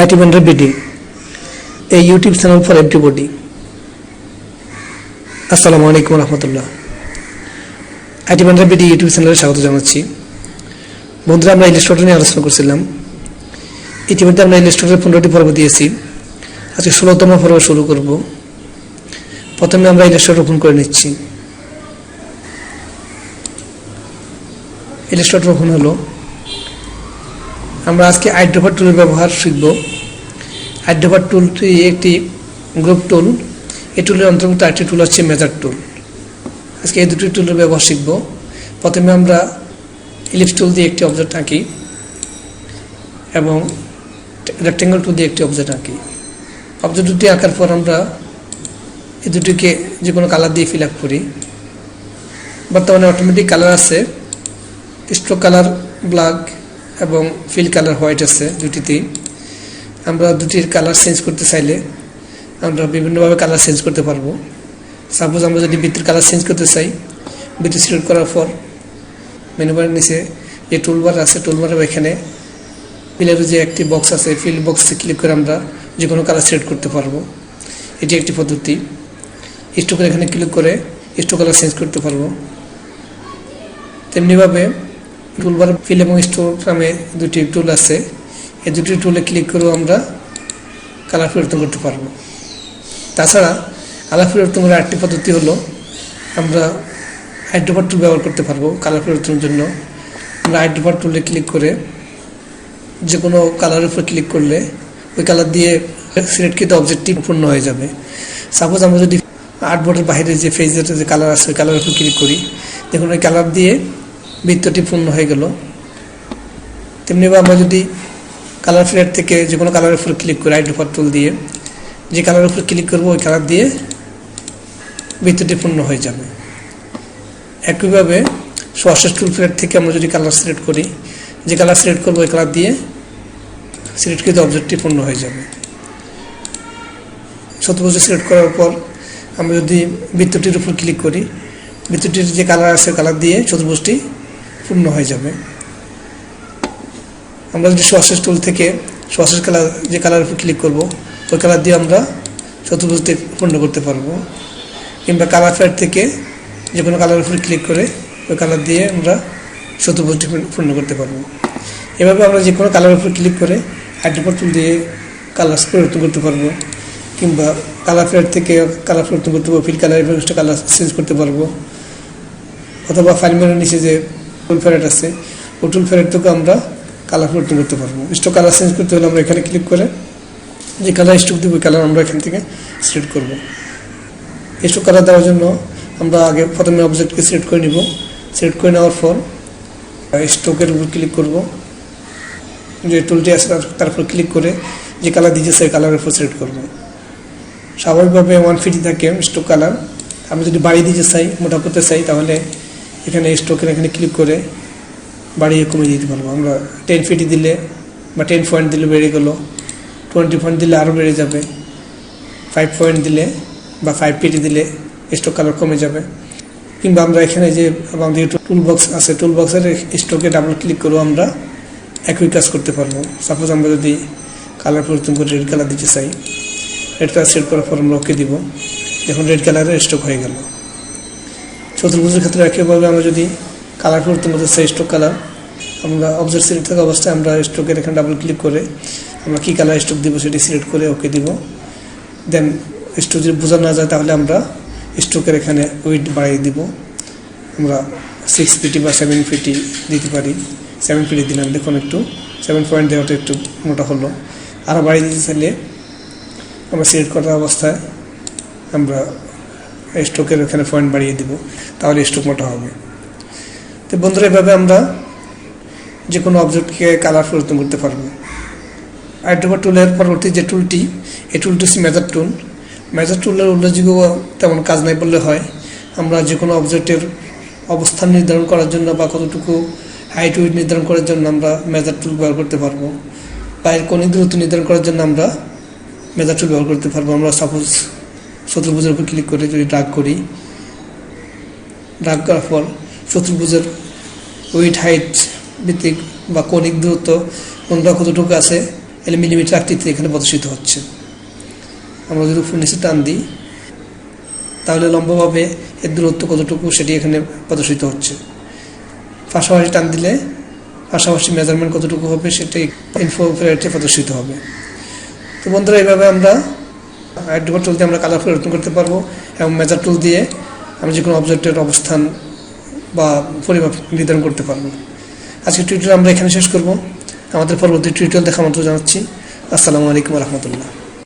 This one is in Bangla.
আইটি ব্যান্ডার বিডি এই ইউটিউব চ্যানেল ফর এভরিবডি আসসালামু আলাইকুম রহমতুল্লাহ। আইটি ব্যান্ডার বিডি ইউটিউব চ্যানেলে স্বাগত জানাচ্ছি। বন্ধুরা, আমরা ইলিস্ট্রেটর নিয়ে আলোচনা করছিলাম। ইতিমধ্যে আমরা ইলিস্ট্রেটরের পনেরোটি পর্ব দিয়েছি। আজকে ষোলোতম পর্ব শুরু করব। প্রথমে আমরা ইলিস্ট্রেটর ওপেন করে নিচ্ছি। ইলিস্ট্রেটর ওপেন হলো আমরা আজকে আইড্রোভার টুলের ব্যবহার শিখব। আইড্রোভার টুলটি একটি গ্রুপ টুল এই টুলের অন্তর্ভুক্ত আরেকটি টুল হচ্ছে মেজার টুল আজকে এই দুটি টুলের ব্যবহার শিখব। প্রথমে আমরা ইলিপস টুল দিয়ে একটি অবজেক্ট আঁকি এবং রেক্টেঙ্গল টুল দিয়ে একটি অবজেক্ট আঁকি। অবজেক্ট দুটি আঁকার পর আমরা এই দুটিকে যে কোনো কালার দিয়ে ফিল আপ করি। বর্তমানে অটোমেটিক কালার আছে। স্ট্রোক কালার ব্ল্যাক এবং ফিল কালার হোয়াইট আছে, দুটিতেই। আমরা দুটির কালার চেঞ্জ করতে চাইলে আমরা বিভিন্নভাবে কালার চেঞ্জ করতে পারব। সাপোজ আমরা যদি বৃত্তির কালার চেঞ্জ করতে চাই বৃত্তি সিলেক্ট করার পর মেনু বারের নিচে যে টুলবার আছে টুলবারের এখানে ফিলের যে একটি বক্স আছে ফিল বক্সে ক্লিক করে আমরা যে কোনো কালার সিলেক্ট করতে পারব। এটি একটি পদ্ধতি। স্টোকের এখানে ক্লিক করে স্টো কালার চেঞ্জ করতে পারব। তেমনিভাবে টুলবার ফিল এবং স্টোর নামে দুটি টুল আছে। এই দুটি টুলে ক্লিক করেও আমরা কালার পরিবর্তন করতে পারব। তাছাড়া কালার পরিবর্তন করার আরেকটি পদ্ধতি হলো আমরা হাইড্রোপার টুল ব্যবহার করতে পারব কালার পরিবর্তনের জন্য। আমরা হাইড্রোপার টুলে ক্লিক করে যে কোনো কালারের উপর ক্লিক করলে ওই কালার দিয়ে সিলেক্টকৃত অবজেক্টটি পূর্ণ হয়ে যাবে। সাপোজ আমরা যদি আর্টবোর্ডের বাইরে যে ফেজের যে কালার আছে ওই কালারের উপর ক্লিক করি, দেখুন ওই কালার দিয়ে বৃত্তটি পূর্ণ হয়ে গেল। তেমনিভাবে আমরা যদি কালার ফ্লেট থেকে যে কোনো কালারের উপর ক্লিক করি আইড্রোপার টুল দিয়ে যে কালারের উপর ক্লিক করব, ওই কালার দিয়ে বৃত্তটি পূর্ণ হয়ে যাবে। একইভাবে সোয়াশের টুল ফ্লেট থেকে আমরা যদি কালার সিলেক্ট করি, যে কালার সিলেক্ট করব, ওই কালার দিয়ে সিলেক্টকৃত অবজেক্টটি পূর্ণ হয়ে যাবে। শতবস্তু সিলেক্ট করার পর আমরা যদি বৃত্তটির উপর ক্লিক করি, বৃত্তটির যে কালার আছে কালার দিয়ে চতুর্ভুজটি পূর্ণ হয়ে যাবে। আমরা যদি সোয়াশের টুল থেকে সোয়াশের কালার যে কালার উপর ক্লিক করব, ওই কালার দিয়ে আমরা চতুর্ভুজটি পূর্ণ করতে পারব। কিংবা কালার ফ্যাট থেকে যে কোনো কালারের উপর ক্লিক করে ওই কালার দিয়ে আমরা চতুর্ভুজটি পূর্ণ করতে পারব। এভাবে আমরা যে কোনো কালারের উপর ক্লিক করে হাইড্রোপার টুল দিয়ে কালার পরিবর্তন করতে পারব। কিংবা কালার ফ্লেট থেকে কালার পরিবর্তন করতে পারব ফিল কালার কালার চেঞ্জ করতে পারব। অথবা ফাইল মেনুর নিচে যে টুল ফ্যারেট আছে টুল থেকে আমরা কালার পরিবর্তন করতে পারব। স্টোক কালার চেঞ্জ করতে হলে আমরা এখানে ক্লিক করে যে কালার স্টোক দেবো কালার আমরা এখান থেকে সিলেক্ট করব। স্টোক কালার দেওয়ার জন্য আমরা আগে প্রথমে অবজেক্টকে সিলেক্ট করে নিব। সিলেক্ট করে নেওয়ার পর স্টোকের উপর ক্লিক করব। যে টুলটি আছে তার উপর ক্লিক করে যে কালার দিয়েছে সেই কালারের উপর সিলেক্ট করব। স্বাভাবিকভাবে ওয়ান ফিটি থাকে স্টোক কালার আমি যদি বাড়িয়ে দিতে চাই, মোটা করতে চাই, তাহলে এখানে স্টোকের এখানে ক্লিক করে বাড়িয়ে কমিয়ে দিতে পারব। আমরা টেন ফিটি দিলে বা টেন পয়েন্ট দিলে বেড়ে গেলো। টোয়েন্টি পয়েন্ট দিলে আরও বেড়ে যাবে। ফাইভ পয়েন্ট দিলে বা ফাইভ ফিটি দিলে স্টোক কালার কমে যাবে। কিংবা আমরা এখানে যে আমাদের টুল বক্স আছে টুল বক্সের স্টোকে ডাবল ক্লিক করেও আমরা একই কাজ করতে পারব। সাপোজ আমরা যদি কালার পরিবর্তন করে রেড কালার দিতে চাই রেড কালার সেট করার পর আমরা ওকে দিব। দেখুন রেড কালারের স্টোক হয়ে গেল। চতুর্ভুজের ক্ষেত্রে একইভাবে আমরা যদি কালার করতে করতে চাই স্টোক কালার আমরা অবজেক্ট সিলেক্ট থাকা অবস্থায় আমরা স্টোকের এখানে ডাবল ক্লিক করে আমরা কী কালার স্টোক দিব সেটি সিলেক্ট করে ওকে দিব। দেন স্টোক যদি বোঝা না যায় তাহলে আমরা স্টোকের এখানে ওয়েট বাড়িয়ে দিব। আমরা সিক্স ফিটি বা সেভেন ফিটি দিতে পারি। সেভেন ফিটি দিলাম, দেখুন একটু সেভেন পয়েন্ট দেওয়াটা একটু মোটা হলো। আরও বাড়িয়ে দিতে চাইলে আমরা সিলেক্ট করা অবস্থায় আমরা স্টোকের ওখানে পয়েন্ট বাড়িয়ে দিব, তাহলে স্টোক মোটা হবে। তো বন্ধুরা, এভাবে আমরা যে কোনো অবজেক্টকে কালার পরিবর্তন করতে পারব। আইড্রোভার টুলের পরবর্তী যে টুলটি এই টুলটি হচ্ছে মেজার টুল মেজার টুলের উল্লেখযোগ্য তেমন কাজ নাই বললে হয়। আমরা যে কোনো অবজেক্টের অবস্থান নির্ধারণ করার জন্য বা কতটুকু হাইট উইট নির্ধারণ করার জন্য আমরা মেজার টুল ব্যবহার করতে পারব। এর কোন দূরত্ব নির্ধারণ করার জন্য আমরা মেজার টুল ব্যবহার করতে পারব। আমরা সাপোজ চতুর্ভুজের উপর ক্লিক করে যদি ড্রাগ করি ড্রাগ করার পর চতুর্ভুজের উইথ হাইট ভিত্তিক বা কৌণিক দূরত্ব কোনটা কতটুকু আছে এলে মিলিমিটার আকৃতিতে এখানে প্রদর্শিত হচ্ছে। আমরা যদি উপর নিচে টান দিই, তাহলে লম্বভাবে এর দূরত্ব কতটুকু সেটি এখানে প্রদর্শিত হচ্ছে। পাশাপাশি টান দিলে পাশাপাশি মেজারমেন্ট কতটুকু হবে সেটাই ইনফো প্রদর্শিত হবে। তো বন্ধুরা, এইভাবে আমরা অ্যাডভোট টুল দিয়ে আমরা কালার পরিবর্তন করতে পারব এবং মেজার টুল দিয়ে আমরা যে কোনো অবজেক্টের অবস্থান বা পরিমাপ নির্ধারণ করতে পারব। আজকে টুইটার আমরা এখানে শেষ করব। আমাদের পরবর্তী টুইটার দেখা মতো জানাচ্ছি। আসসালামু আলাইকুম রহমতুল্লাহ।